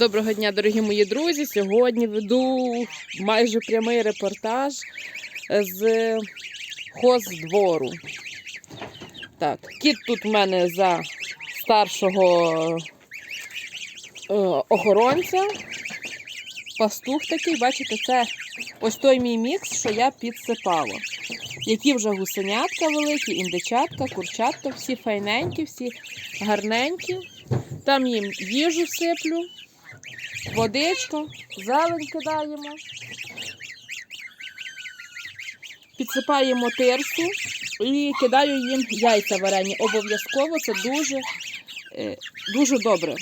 Доброго дня, дорогі мої друзі. Сьогодні веду майже прямий репортаж з хоздвору. Так, кіт тут в мене за старшого е, охоронця. Пастух такий, бачите, це ось той мій мікс, що я підсипала. Які вже гусенятка великі, індичатка, курчатка, всі файненькі, всі гарненькі. Там їм їжу сиплю, водичку, зелень кидаємо. Підсипаємо тирсу і кидаю їм яйця варені. Обов'язково це дуже, е, дуже добре.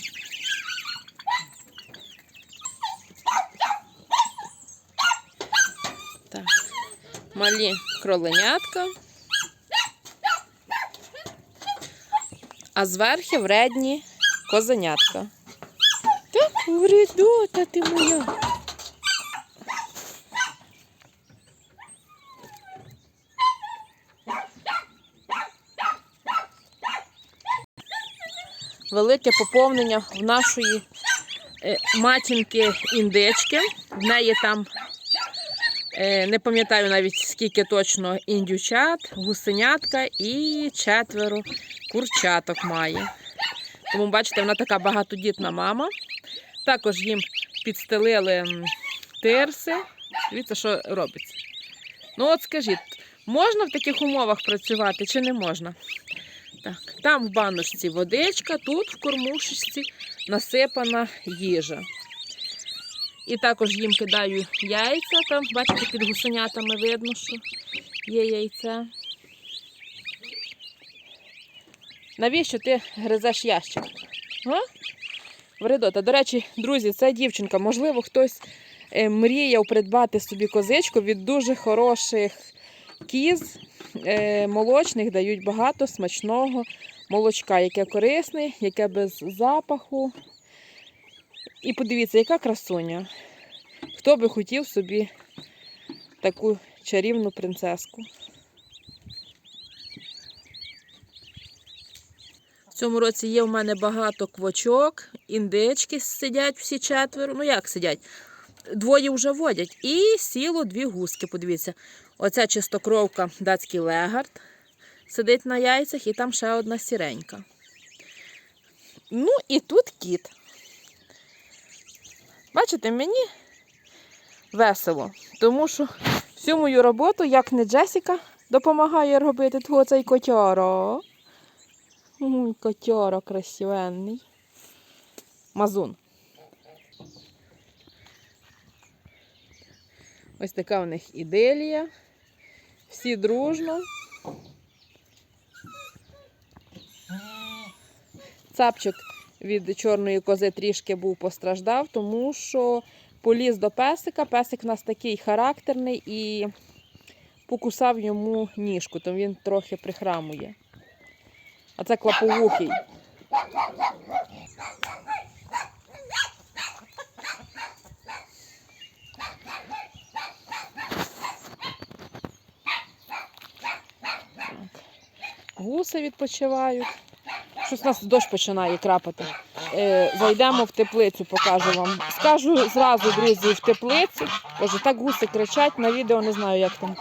Так. Малі кроленятка. А зверхи вредні козенятка. Вредота ти моя. Велике поповнення в нашої е, матінки індички. В неї там Е, Не пам'ятаю навіть скільки точно індючат, гусенятка і четверо курчаток має. Тому, бачите, вона така багатодітна мама. Також їм підстелили тирси. Дивіться, що робиться. Ну, от скажіть, можна в таких умовах працювати чи не можна? Так, там в баночці водичка, тут в кормушечці насипана їжа. І також їм кидаю яйця. Там, бачите, під гусенятами видно, що є яйце. Навіщо ти гризеш ящик? А? Вредота. До речі, друзі, це дівчинка. Можливо, хтось е, мріяв придбати собі козичку від дуже хороших кіз е, молочних, дають багато смачного молочка, яке корисне, яке без запаху. І подивіться, яка красуня. Хто би хотів собі таку чарівну принцеску. Цьому році є в мене багато квочок, індички сидять всі четверо. Ну як сидять? Двоє вже водять. І сіло дві гуски. Подивіться, оця чистокровка датський легард сидить на яйцях, і там ще одна сіренька. Ну і тут кіт. Бачите, мені весело, тому що всю мою роботу, як не Джесіка, допомагає робити цей котяра. Ой, Котяра красивенний. Мазун. Ось така у них іделія. Всі дружно. Цапчик від чорної кози трішки був постраждав, тому що поліз до песика. Песик в нас такий характерний і покусав йому ніжку, то він трохи прихрамує. А це клаповухий. Гуси відпочивають. Щось у нас дощ починає крапати. Е, зайдемо в теплицю, покажу вам. Скажу зразу, друзі, в теплиці. Боже, так гуси кричать на відео, не знаю, як там.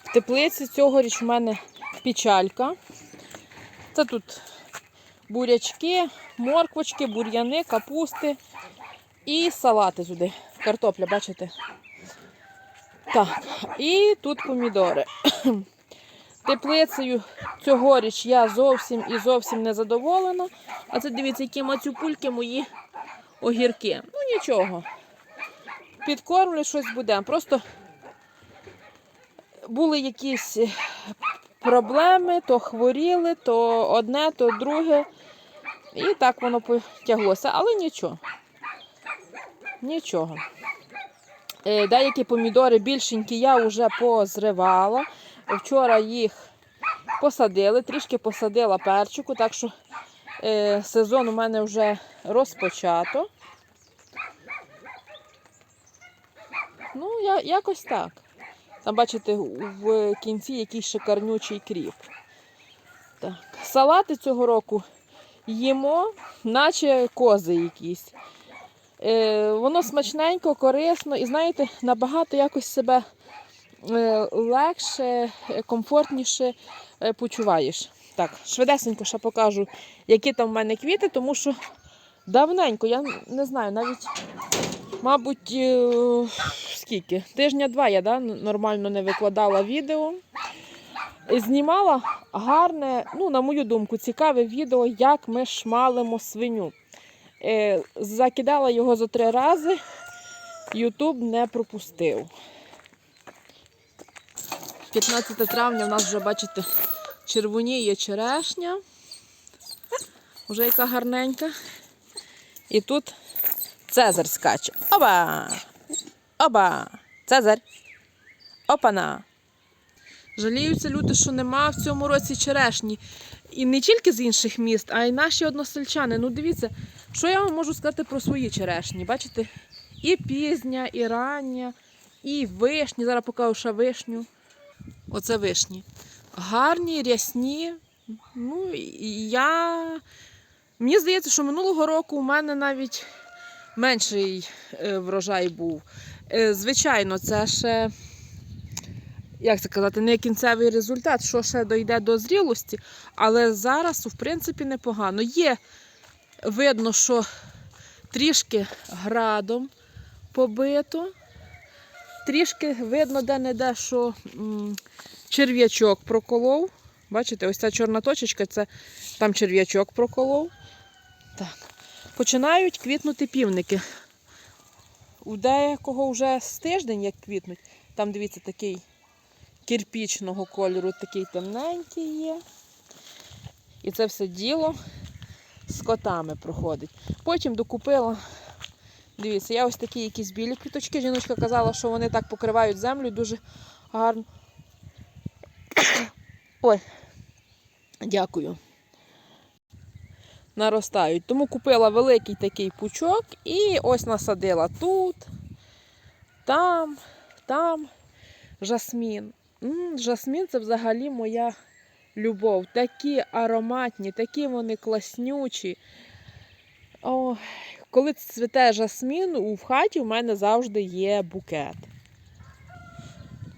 В теплиці цьогоріч в мене печалька. Це тут бурячки, морквочки, бур'яни, капусти і салати сюди. Картопля, бачите? Так, і тут помідори. Теплицею цьогоріч я зовсім і зовсім не задоволена. А це дивіться, які мацюпульки мої огірки. Ну нічого. Підкормлю щось буде. Просто були якісь проблеми, то хворіли, то одне, то друге. І так воно потяглося. Але нічого. Нічого. Е, Деякі помідори більшенькі я вже позривала. Вчора їх посадили, трішки посадила перчику, так що е, сезон у мене вже розпочато. Ну, якось так. Там, бачите, в кінці якийсь шикарнючий кріп. Так. Салати цього року їмо, наче кози якісь. Е, воно смачненько, корисно і знаєте, набагато якось себе е, легше, е, комфортніше е, почуваєш. Так, швидесенько ще покажу, які там в мене квіти, тому що давненько, я не знаю, навіть, мабуть, е, скільки? Тижня два я да, нормально не викладала відео. Знімала гарне, ну, на мою думку, цікаве відео, як ми шмалимо свиню. Е, закидала його за три рази, Ютуб не пропустив. 15 травня в нас вже, бачите, червоніє черешня. Вже яка гарненька. І тут Цезар скаче. Оба! Оба! Цезар! Опана! Жаліються люди, що нема в цьому році черешні. І не тільки з інших міст, а й наші односельчани. Ну дивіться, що я вам можу сказати про свої черешні. Бачите? І пізня, і рання, і вишні. Зараз покажу ще вишню. Оце вишні. Гарні, рясні. Ну, я. Мені здається, що минулого року у мене навіть менший е, врожай був. Е, Звичайно, це ще, як це казати, не кінцевий результат, що ще дойде до зрілості, але зараз, в принципі, непогано. Є, видно, що трішки градом побито, трішки видно де-не-де, що черв'ячок проколов. Бачите, ось ця чорна точечка, це там черв'ячок проколов. Так. Починають квітнути півники. У деякого вже з тиждень, як квітнуть. Там, дивіться, такий кирпічного кольору, такий темненький є. І це все діло з котами проходить. Потім докупила. Дивіться, я ось такі якісь білі квіточки. Жіночка казала, що вони так покривають землю дуже гарно. Ой, дякую. Наростають. Тому купила великий такий пучок і ось насадила тут, там, там жасмін. М, жасмін це взагалі моя любов. Такі ароматні, такі вони класнючі. Ой, коли цвіте жасмін, у хаті в мене завжди є букет.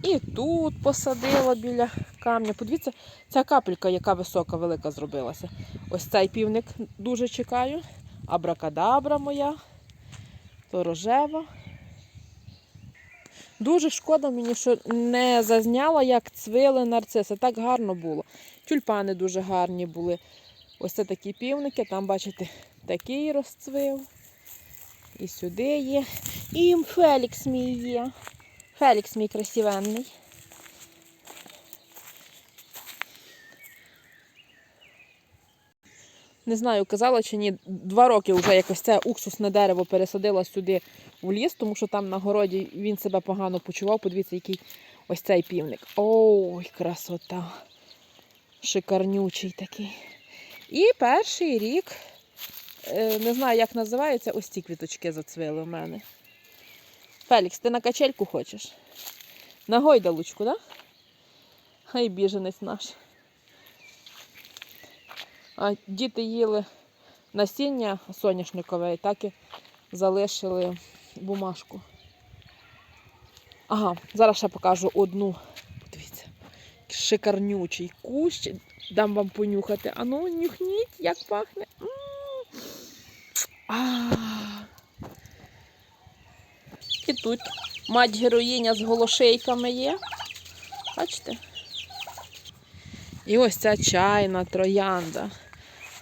І тут посадила біля камня. Подивіться, ця капелька, яка висока, велика зробилася. Ось цей півник дуже чекаю. Абракадабра моя, то рожева. Дуже шкода мені, що не зазняла, як цвіли нарциси. Так гарно було. Тюльпани дуже гарні були. Ось це такі півники, там, бачите, такий розцвив. І сюди є. І Фелікс мій є. Фелікс мій красивенний. Не знаю, казала чи ні. Два роки вже якось це уксусне дерево пересадила сюди в ліс, тому що там на городі він себе погано почував. Подивіться, який ось цей півник. Ой, красота. Шикарнючий такий. І перший рік, е, не знаю, як називається, ось ці квіточки зацвіли в мене. Фелікс, ти на качельку хочеш? На гойдалочку, так? Да? Хай біженець наш. Діти їли насіння соняшникове і так і залишили бумажку. Ага, зараз ще покажу одну. Подивіться, шикарнючий кущ. Дам вам понюхати. Ану, нюхніть, як пахне. І тут мать героїня з голошейками є. Бачите? І ось ця чайна троянда.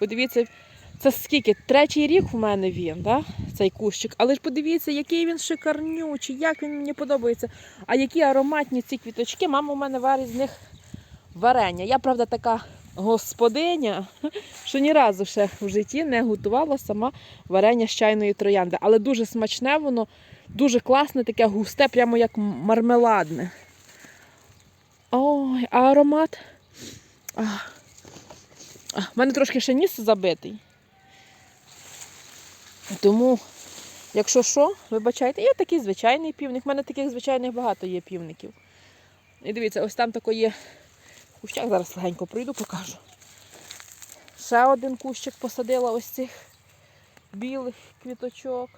Подивіться, це скільки? Третій рік у мене він, да? цей кущик. Але ж подивіться, який він шикарнючий, як він мені подобається. А які ароматні ці квіточки. Мама у мене варить з них варення. Я, правда, така господиня, що ні разу ще в житті не готувала сама варення з чайної троянди. Але дуже смачне воно, дуже класне, таке густе, прямо як мармеладне. Ой, а аромат. А. В мене трошки ще ніс забитий. Тому, якщо що, вибачайте, є такий звичайний півник. У мене таких звичайних багато є півників. І дивіться, ось там тако є кущак, зараз легенько пройду, покажу. ще один кущик посадила ось цих білих квіточок.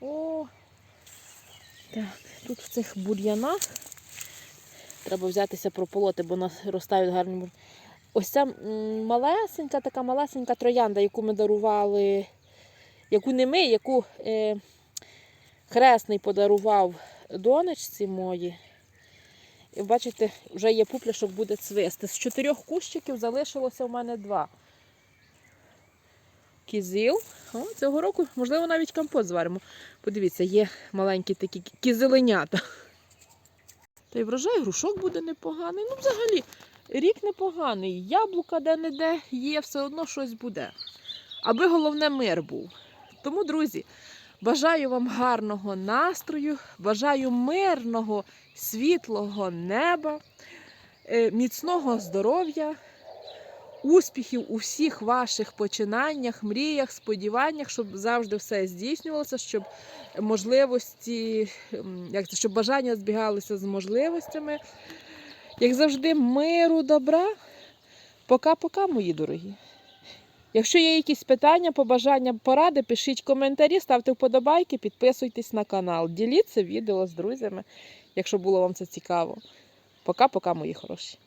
О, так, тут в цих бур'янах треба взятися прополоти, бо нас ростають гарні бур'яни. Ось ця малесенька, така малесенька троянда, яку ми дарували, яку не ми, яку е, хресний подарував донечці мої. І бачите, вже є пупляшок буде цвисти. З чотирьох кущиків залишилося в мене два. Кізил. О, цього року, можливо, навіть компот зваримо. Подивіться, є маленькі такі кізеленята. Та й врожай грушок буде непоганий. Ну, взагалі, рік непоганий. Яблука де-не-де є, все одно щось буде. Аби головне мир був. Тому, друзі, бажаю вам гарного настрою, бажаю мирного, світлого неба, е, міцного здоров'я, успіхів у всіх ваших починаннях, мріях, сподіваннях, щоб завжди все здійснювалося, щоб можливості, як це, щоб бажання збігалися з можливостями. Як завжди, миру, добра. Пока-пока, мої дорогі. Якщо є якісь питання, побажання, поради, пишіть коментарі, ставте вподобайки, підписуйтесь на канал. Діліться відео з друзями, якщо було вам це цікаво. Пока-пока, мої хороші.